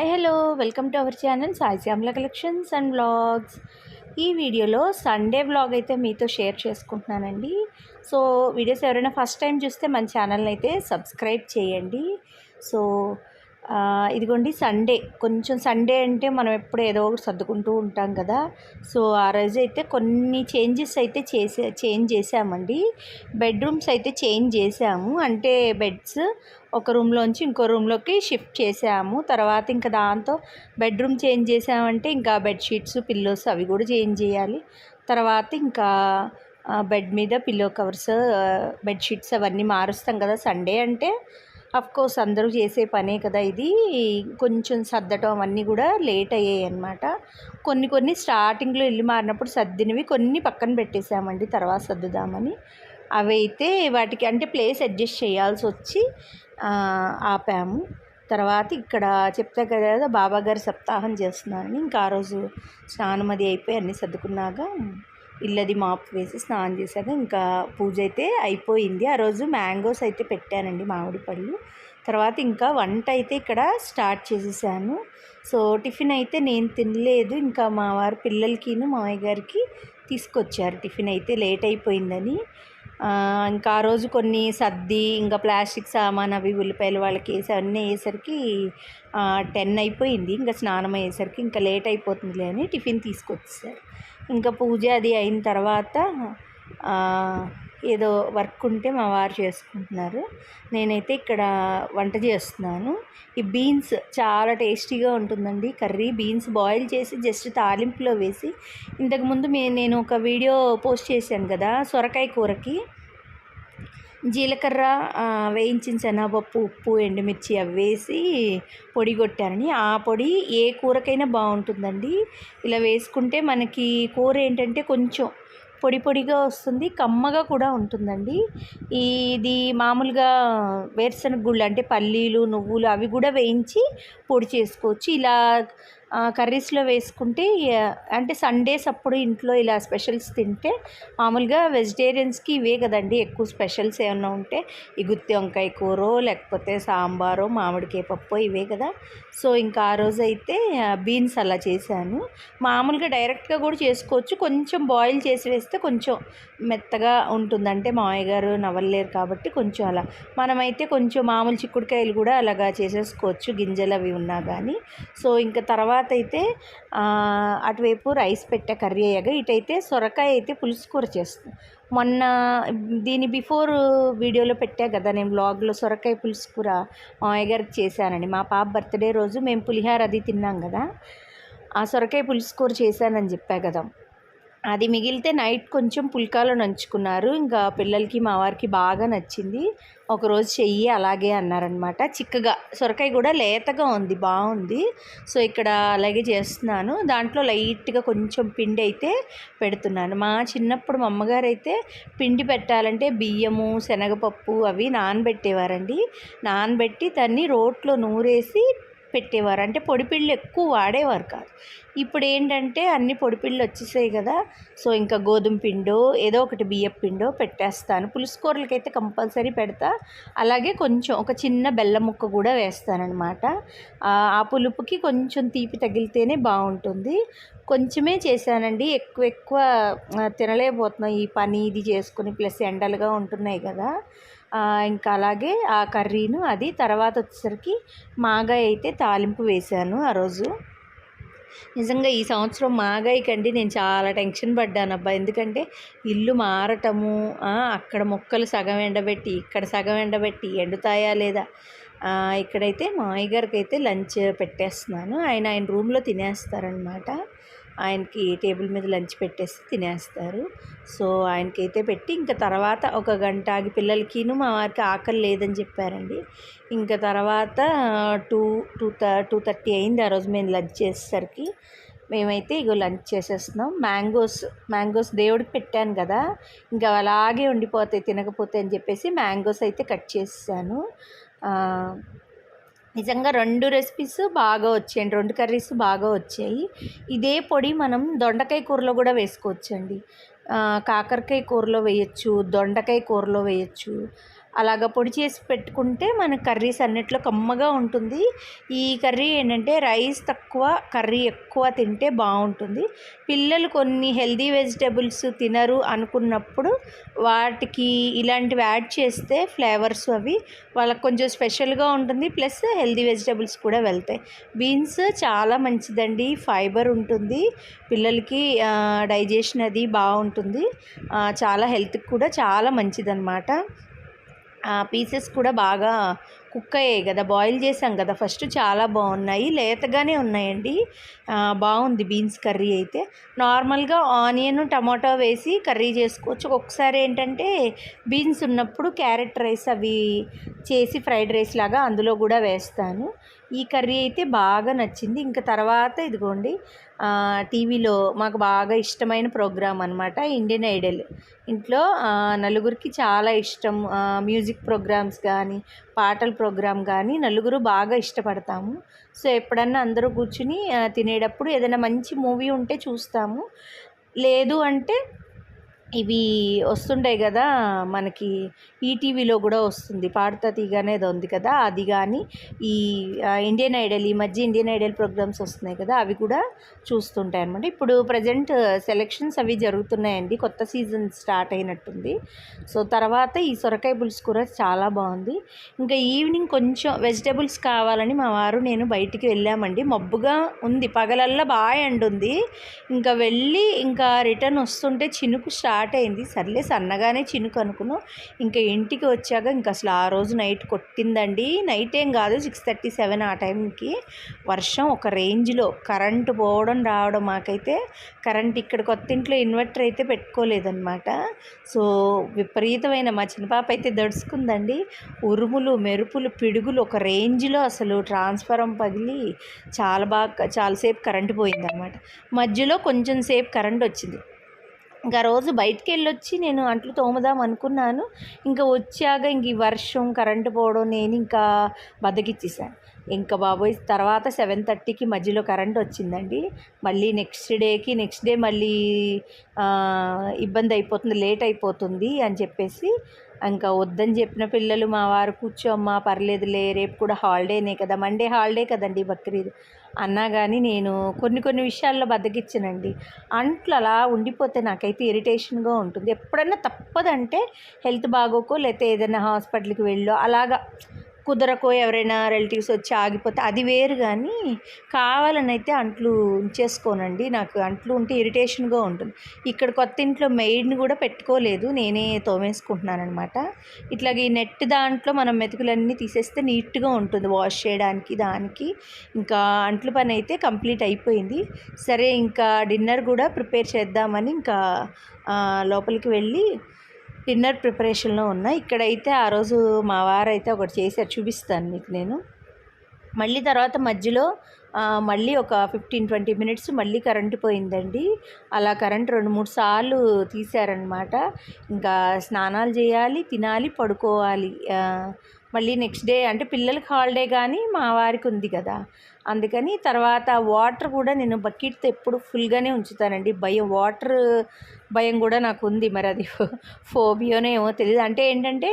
Hi hello welcome to our channel Sai Shyamala collections and blogs ఈ వీడియోలో Sunday blog అయితే మీతో share చేసుకుంటున్నానండి. సో వీడియోస్ ఎవరైనా ఫస్ట్ టైం చూస్తే మన ఛానల్ని అయితే సబ్స్క్రైబ్ చేయండి. సో ఇదిగోండి సండే కొంచెం సండే అంటే మనం ఎప్పుడు ఏదో ఒకటి సర్దుకుంటూ ఉంటాం కదా. సో ఆ రోజు అయితే కొన్ని చేంజెస్ అయితే చేసే చేంజ్ చేసామండి బెడ్రూమ్స్ అయితే చేంజ్ చేసాము అంటే బెడ్స్ ఒక రూమ్లోంచి ఇంకో రూమ్లోకి షిఫ్ట్ చేసాము. తర్వాత ఇంకా దాంతో బెడ్రూమ్ చేంజ్ చేసామంటే ఇంకా బెడ్షీట్స్ పిల్లోస్ అవి కూడా చేంజ్ చేయాలి. తర్వాత ఇంకా బెడ్ మీద పిల్లో కవర్స్ బెడ్షీట్స్ అవన్నీ మారుస్తాం కదా సండే అంటే. అఫ్ కోర్స్ అందరూ చేసే పనే కదా ఇది. కొంచెం సర్దటం అవన్నీ కూడా లేట్ అయ్యాయి అనమాట కొన్ని కొన్ని స్టార్టింగ్లో ఇల్లు మారినప్పుడు సర్దినవి కొన్ని పక్కన పెట్టేసామండి తర్వాత సర్దుదామని. అవి అయితే వాటికి అంటే ప్లేస్ అడ్జస్ట్ చేయాల్సి వచ్చి ఆపాము. తర్వాత ఇక్కడ చెప్తా కదా బాబా గారు సప్తాహం చేస్తున్నారని ఇంకా ఆ రోజు స్నానం అది అయిపోయి అన్నీ సర్దుకున్నాక ఇల్లది మాపు వేసి స్నానం చేశాక ఇంకా పూజ అయితే అయిపోయింది. ఆ రోజు మ్యాంగోస్ అయితే పెట్టానండి మామిడి పళ్ళు. తర్వాత ఇంకా వంట అయితే ఇక్కడ స్టార్ట్ చేసేసాను. సో టిఫిన్ అయితే నేను తినలేదు. ఇంకా మా వారి పిల్లలకిను మామయ్య గారికి తీసుకొచ్చారు. టిఫిన్ అయితే లేట్ అయిపోయిందని. ఇంకా ఆ రోజు కొన్ని సర్ది ఇంకా ప్లాస్టిక్ సామాన్ అవి ఉల్లిపాయలు వాళ్ళకి వేసి అన్నీ వేసరికి టెన్ అయిపోయింది. ఇంకా స్నానం అయ్యేసరికి ఇంకా లేట్ అయిపోతుందిలే అని టిఫిన్ తీసుకొచ్చేసారు. ఇంకా పూజ అది అయిన తర్వాత ఏదో వర్క్ ఉంటే మా వారు చేసుకుంటున్నారు. నేనైతే ఇక్కడ వంట చేస్తున్నాను. ఈ బీన్స్ చాలా టేస్టీగా ఉంటుందండి. కర్రీ బీన్స్ బాయిల్ చేసి జస్ట్ తాలింపులో వేసి ఇంతకుముందు మే నేను ఒక వీడియో పోస్ట్ చేశాను కదా సొరకాయ కూరకి. జీలకర్ర వేయించిన శనగపప్పు ఉప్పు ఎండుమిర్చి అవి వేసి పొడి కొట్టానని ఆ పొడి ఏ కూరకైనా బాగుంటుందండి. ఇలా వేసుకుంటే మనకి కూర ఏంటంటే కొంచెం పొడి పొడిగా వస్తుంది కమ్మగా కూడా ఉంటుందండి. ఇది మామూలుగా వేరుశనగ గుళ్ళు అంటే పల్లీలు నువ్వులు అవి కూడా వేయించి పొడి చేసుకోవచ్చు. ఇలా కర్రీస్లో వేసుకుంటే అంటే సండేస్ అప్పుడు ఇంట్లో ఇలా స్పెషల్స్ తింటే మామూలుగా వెజిటేరియన్స్కి ఇవే కదండి ఎక్కువ స్పెషల్స్ ఏమైనా ఉంటే ఈ గుత్తి వంకాయ కూర లేకపోతే సాంబారో మామిడికాయ పప్పు ఇవే కదా. సో ఇంకా ఆ రోజు అయితే బీన్స్ అలా చేశాను. మామూలుగా డైరెక్ట్గా కూడా చేసుకోవచ్చు కొంచెం బాయిల్ చేసి వేస్తే కొంచెం మెత్తగా ఉంటుందంటే మా మామయ్య గారు నవ్వలేరు కాబట్టి కొంచెం అలా. మనమైతే కొంచెం మామూలు చిక్కుడుకాయలు కూడా అలాగా చేసేసుకోవచ్చు గింజలు అవి ఉన్నా కానీ సో ఇంకా తర్వాత అయితే అటువైపు రైస్ పెట్టే కర్రీ అయ్యాక ఇటైతే సొరకాయ అయితే పులుసు కూర చేస్తాను మొన్న దీని బిఫోర్ వీడియోలో పెట్టా కదా నేను బ్లాగ్లో సొరకాయ పులుసు కూర మామయ్య చేశానండి. మా పాప బర్త్డే రోజు మేము పులిహార అది తిన్నాం కదా ఆ సొరకాయ పులుసు కూర చేశానని చెప్పా కదా. అది మిగిలితే నైట్ కొంచెం పుల్కాలో నంచుకున్నారు. ఇంకా పిల్లలకి మా వారికి బాగా నచ్చింది. ఒకరోజు చెయ్యి అలాగే అన్నారనమాట చిక్కగా సొరకాయ కూడా లేతగా ఉంది బాగుంది. సో ఇక్కడ అలాగే చేస్తున్నాను. దాంట్లో లైట్గా కొంచెం పిండి అయితే పెడుతున్నాను. మా చిన్నప్పుడు మా అమ్మగారు అయితే పిండి పెట్టాలంటే బియ్యము శనగపప్పు అవి నానబెట్టేవారండి. నానబెట్టి దాన్ని రోట్లో నూరేసి పెట్టేవారు. అంటే పొడిపిళ్ళు ఎక్కువ వాడేవారు కాదు. ఇప్పుడు ఏంటంటే అన్ని పొడిపిళ్ళు వచ్చేసాయి కదా. సో ఇంకా గోధుమ పిండో ఏదో ఒకటి బియ్యం పిండో పెట్టేస్తాను. పులుసు కూరలకైతే కంపల్సరీ పెడతా. అలాగే కొంచెం ఒక చిన్న బెల్లం ముక్క కూడా వేస్తానన్నమాట. ఆ పులుపుకి కొంచెం తీపి తగిలితేనే బాగుంటుంది. కొంచెమే చేశానండి. ఎక్కువ ఎక్కువ తినలేకపోతున్నాం. ఈ పని ఇది చేసుకుని ప్లస్ ఎండలుగా ఉంటున్నాయి కదా. ఇంకా అలాగే ఆ కర్రీను అది తర్వాత వచ్చేసరికి మాగాయ అయితే తాలింపు వేశాను ఆ రోజు. నిజంగా ఈ సంవత్సరం మాగాయకండి నేను చాలా టెన్షన్ పడ్డాను అబ్బా. ఎందుకంటే ఇల్లు మారటము అక్కడ మొక్కలు సగం ఎండబెట్టి ఇక్కడ సగం ఎండబెట్టి ఎండుతాయా లేదా? ఇక్కడైతే మా అయ్య గారికి అయితే లంచ్ పెట్టేస్తున్నాను. ఆయన ఆయన రూమ్లో తినేస్తారనమాట ఆయనకి టేబుల్ మీద లంచ్ పెట్టేసి తినేస్తారు. సో ఆయనకైతే పెట్టి ఇంకా తర్వాత ఒక గంట ఆగి పిల్లలకిను మా వారికి ఆకలి లేదని చెప్పారండి. ఇంకా తర్వాత టూ టూ టూ థర్టీ అయింది ఆ రోజు మేము లంచ్ చేసేసరికి. మేమైతే ఇగో లంచ్ చేసేస్తున్నాం. మ్యాంగోస్ మ్యాంగోస్ దేవుడికి పెట్టాను కదా ఇంకా అలాగే ఉండిపోతాయి తినకపోతే అని చెప్పేసి మ్యాంగోస్ అయితే కట్ చేసాను నిజంగా రెండు రెసిపీస్ బాగా వచ్చాయండి రెండు కర్రీస్ బాగా వచ్చాయి. ఇదే పొడి మనం దొండకాయ కూరలో కూడా వేసుకోవచ్చండి. కాకరకాయ కూరలో వేయచ్చు దొండకాయ కూరలో వేయచ్చు అలాగ పొడి చేసి పెట్టుకుంటే మన కర్రీస్ అన్నిట్లో కమ్మగా ఉంటుంది. ఈ కర్రీ ఏంటంటే రైస్ తక్కువ కర్రీ ఎక్కువ తింటే బాగుంటుంది. పిల్లలు కొన్ని హెల్దీ వెజిటేబుల్స్ తినరు అనుకున్నప్పుడు వాటికి ఇలాంటివి యాడ్ చేస్తే ఫ్లేవర్స్ అవి వాళ్ళకి కొంచెం స్పెషల్గా ఉంటుంది. ప్లస్ హెల్దీ వెజిటేబుల్స్ కూడా వెళ్తాయి. బీన్స్ చాలా మంచిదండి. ఫైబర్ ఉంటుంది. పిల్లలకి డైజెషన్ అది బాగుంటుంది. చాలా హెల్త్కి కూడా చాలా మంచిదన్నమాట. పీసెస్ కూడా బాగా కుక్కయే కదా బాయిల్ చేసాం కదా ఫస్ట్ చాలా బాగున్నాయి లేతగానే ఉన్నాయండి. బాగుంది బీన్స్ కర్రీ అయితే. నార్మల్గా ఆనియన్ టమాటో వేసి కర్రీ చేసుకోవచ్చు. ఒకసారి ఏంటంటే బీన్స్ ఉన్నప్పుడు క్యారెట్ రైస్ అవి చేసి ఫ్రైడ్ రైస్ లాగా అందులో కూడా వేస్తాను. ఈ కర్రీ అయితే బాగా నచ్చింది. ఇంకా తర్వాత ఇదిగోండి టీవీలో మాకు బాగా ఇష్టమైన ప్రోగ్రాం అనమాట ఇండియన్ ఐడల్. ఇంట్లో నలుగురికి చాలా ఇష్టం మ్యూజిక్ ప్రోగ్రామ్స్ కానీ పాటల ప్రోగ్రాం కానీ నలుగురు బాగా ఇష్టపడతాము. సో ఎప్పుడన్నా అందరూ కూర్చుని తినేటప్పుడు ఏదైనా మంచి మూవీ ఉంటే చూస్తాము. లేదు అంటే ఇవి వస్తుంటాయి కదా మనకి ఈటీవీలో కూడా వస్తుంది. పాడుతా తీగ అనేది ఉంది కదా అది కానీ ఈ ఇండియన్ ఐడల్ ఈ మధ్య ఇండియన్ ఐడల్ ప్రోగ్రామ్స్ వస్తున్నాయి కదా అవి కూడా చూస్తుంటాయి అనమాట ఇప్పుడు ప్రజెంట్ సెలెక్షన్స్ అవి జరుగుతున్నాయండి. కొత్త సీజన్ స్టార్ట్ అయినట్టుంది. సో తర్వాత ఈ సొరకాయ పులుసు కూర చాలా బాగుంది. ఇంకా ఈవినింగ్ కొంచెం వెజిటేబుల్స్ కావాలని మా వారు నేను బయటికి వెళ్ళామండి. మబ్బుగా ఉంది. పగలల్లా బాగా ఎండుంది. ఇంకా వెళ్ళి ఇంకా రిటర్న్ వస్తుంటే చినుకు స్టార్ట్ స్టార్ట్ అయింది. సర్లే సన్నగానే చినుకు అనుకున్నాం. ఇంకా ఇంటికి వచ్చాక ఇంకా అసలు ఆ రోజు నైట్ కొట్టిందండి. నైట్ ఏం కాదు సిక్స్ థర్టీ సెవెన్ ఆ టైంకి వర్షం ఒక రేంజ్లో కరెంటు పోవడం రావడం మాకైతే కరెంట్ ఇక్కడ కొత్త ఇంట్లో ఇన్వర్టర్ అయితే పెట్టుకోలేదన్నమాట. సో విపరీతమైన మా చిన్నపాప అయితే దడుచుకుందండి. ఉరుములు మెరుపులు పిడుగులు ఒక రేంజ్లో అసలు ట్రాన్స్ఫారం పగిలి చాలా బాగా చాలాసేపు కరెంటు పోయిందనమాట మధ్యలో కొంచెం సేపు కరెంట్ వచ్చింది. ఇంకా రోజు బయటికి వెళ్ళొచ్చి నేను అంట్లు తోముదాం అనుకున్నాను ఇంకా వచ్చాక ఇంక ఈ వర్షం కరెంటు పోవడం నేను ఇంకా బద్దకిచ్చేసాను. ఇంకా బాబోయ్ తర్వాత సెవెన్ థర్టీకి మధ్యలో కరెంట్ వచ్చిందండి. మళ్ళీ నెక్స్ట్ డేకి నెక్స్ట్ డే మళ్ళీ ఇబ్బంది అయిపోతుంది లేట్ అయిపోతుంది అని చెప్పేసి ఇంకా వద్దని చెప్పిన పిల్లలు మా వారు కూర్చోమ్మా పర్లేదులే రేపు కూడా హాలిడేనే కదా మండే హాలిడే కదండి బక్రీద్. అన్నా కానీ నేను కొన్ని కొన్ని విషయాల్లో బద్దగిచ్చానండి అంట్లు అలా ఉండిపోతే నాకైతే ఇరిటేషన్గా ఉంటుంది. ఎప్పుడన్నా తప్పదంటే హెల్త్ బాగోకో లేకపోతే ఏదైనా హాస్పిటల్కి వెళ్ళో అలాగా కుదరకో ఎవరైనా రిలేటివ్స్ వచ్చి ఆగిపోతే అది వేరు కానీ కావాలని అయితే అంట్లు ఉంచేసుకోనండి. నాకు అంట్లు ఉంటే ఇరిటేషన్గా ఉంటుంది. ఇక్కడ కొత్త ఇంట్లో మెయిడ్ని కూడా పెట్టుకోలేదు. నేనే తోమేసుకుంటున్నానమాట అనమాట ఇట్లాగ ఈ నెట్ దాంట్లో మనం మెతుకులన్నీ తీసేస్తే నీట్గా ఉంటుంది. వాష్ చేయడానికి దానికి ఇంకా అంట్లు పని అయితే కంప్లీట్ అయిపోయింది. సరే ఇంకా డిన్నర్ కూడా ప్రిపేర్ చేద్దామని ఇంకా లోపలికి వెళ్ళి డిన్నర్ ప్రిపరేషన్లో ఉన్నా. ఇక్కడైతే ఆ రోజు మా వారైతే ఒకటి చేశారు. చూపిస్తాను మీకు నేను. మళ్ళీ తర్వాత మధ్యలో మళ్ళీ ఒక ఫిఫ్టీన్ ట్వంటీ మినిట్స్ మళ్ళీ కరెంటు పోయిందండి. అలా కరెంట్ రెండు మూడు సార్లు తీశారనమాట ఇంకా స్నానాలు చేయాలి తినాలి పడుకోవాలి. మళ్ళీ నెక్స్ట్ డే అంటే పిల్లలకి హాలిడే కానీ మా వారికి ఉంది కదా. అందుకని తర్వాత వాటర్ కూడా నేను బకెట్తో ఎప్పుడు ఫుల్గానే ఉంచుతానండి. భయం వాటర్ భయం కూడా నాకు ఉంది. మరి అది ఫోబియోనే ఏమో తెలియదు అంటే ఏంటంటే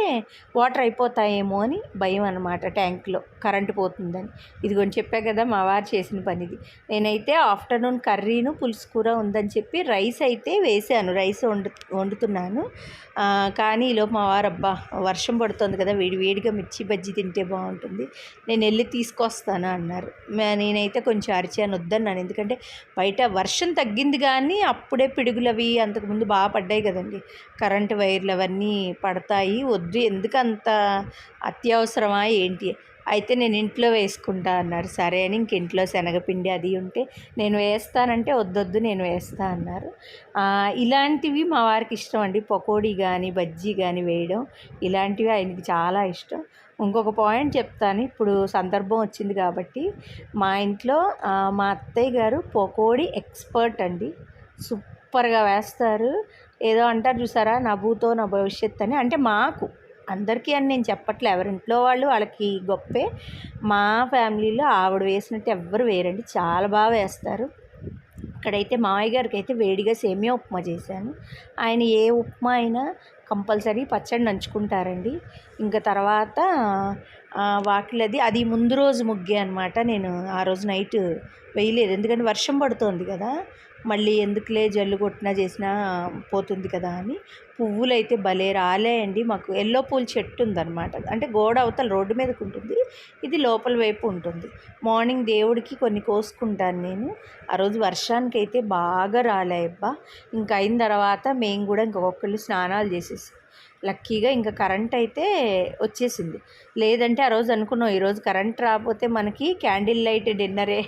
వాటర్ అయిపోతాయేమో అని భయం అనమాట ట్యాంక్లో. కరెంటు పోతుందని. ఇది కొంచెం చెప్పా కదా మా వారు చేసిన పనిది. నేనైతే ఆఫ్టర్నూన్ కర్రీను పులుసు కూర ఉందని చెప్పి రైస్ అయితే వేసాను. రైస్ వండు వండుతున్నాను. కానీ ఈలోపు మా వారు అబ్బా వర్షం పడుతుంది కదా వేడి వేడిగా మిర్చి బజ్జీ తింటే బాగుంటుంది. నేను వెళ్ళి తీసుకొస్తాను అన్నారు. నేనైతే కొంచెం అరిచాను వద్దన్నాను. ఎందుకంటే బయట వర్షం తగ్గింది కానీ అప్పుడే పిడుగులు అవి అంతకుముందు బాగా పడ్డాయి కదండి. కరెంటు వైర్లు అవన్నీ పడతాయి వద్దు. ఎందుకు అంత అత్యవసరమా ఏంటి? అయితే నేను ఇంట్లో వేసుకుంటా అన్నారు. సరే అని ఇంక ఇంట్లో శనగపిండి అది ఉంటే నేను వేస్తానంటే వద్దొద్దు నేను వేస్తా అన్నారు. ఇలాంటివి మా వారికి ఇష్టం అండి. పకోడీ కానీ బజ్జీ కానీ వేయడం ఇలాంటివి ఆయనకి చాలా ఇష్టం. ఇంకొక పాయింట్ చెప్తాను. ఇప్పుడు సందర్భం వచ్చింది కాబట్టి మా ఇంట్లో మా అత్తయ్య గారు పకోడీ ఎక్స్పర్ట్ అండి. సూపర్గా వేస్తారు. ఏదో అంటారు చూసారా? నా భూతో నా భవిష్యత్ అని అంటే మాకు అందరికీ అని నేను చెప్పట్లే. ఎవరింట్లో వాళ్ళు వాళ్ళకి గొప్పే. మా ఫ్యామిలీలో ఆవిడ వేసినట్టు ఎవ్వరు వేరండి. చాలా బాగా వేస్తారు. ఇక్కడైతే మామయ్య గారికి అయితే వేడిగా సేమియా ఉప్మా చేశాను. ఆయన ఏ ఉప్మా అయినా కంపల్సరీ పచ్చడి నంచుకుంటారండి. ఇంకా తర్వాత ఆ, వాకిలది అది ముందు రోజు ముగ్గే అనమాట నేను ఆ రోజు నైట్ వేయలేదు. ఎందుకంటే వర్షం పడుతోంది కదా. మళ్ళీ ఎందుకులే జల్లు కొట్టినా చేసినా పోతుంది కదా అని పువ్వులు అయితే భలే రాలే అండి మాకు ఎల్లో పూల చెట్టు ఉందన్నమాట. అంటే గోడ అవతల రోడ్డు మీదకు ఉంటుంది. ఇది లోపల వైపు ఉంటుంది. మార్నింగ్ దేవుడికి కొన్ని కోసుకుంటాను నేను. ఆ రోజు వర్షానికి అయితే బాగా రాలే అబ్బా. ఇంకా అయిన తర్వాత మేము కూడా ఇంకొకళ్ళు స్నానాలు చేసేసి లక్కీగా ఇంకా కరెంట్ అయితే వచ్చేసింది. లేదంటే ఆ రోజు అనుకున్నాం ఈరోజు కరెంట్ రాకపోతే మనకి క్యాండిల్ లైట్ డిన్నరే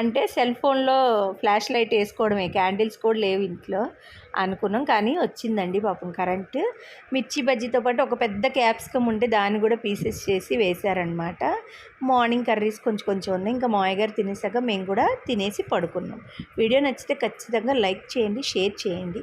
అంటే సెల్ ఫోన్లో ఫ్లాష్ లైట్ వేసుకోవడమే క్యాండిల్స్ కూడా లేవు ఇంట్లో అనుకున్నాం. కానీ వచ్చిందండి పాపం కరెంట్. మిర్చి బజ్జీతో పాటు ఒక పెద్ద క్యాప్సికమ్ ఉంటే దాన్ని కూడా పీసెస్ చేసి వేశారనమాట మార్నింగ్ కర్రీస్ కొంచెం కొంచెం ఉన్నాయి. ఇంకా మామయ్య గారు తినేసాక మేము కూడా తినేసి పడుకున్నాం. వీడియో నచ్చితే ఖచ్చితంగా లైక్ చేయండి షేర్ చేయండి.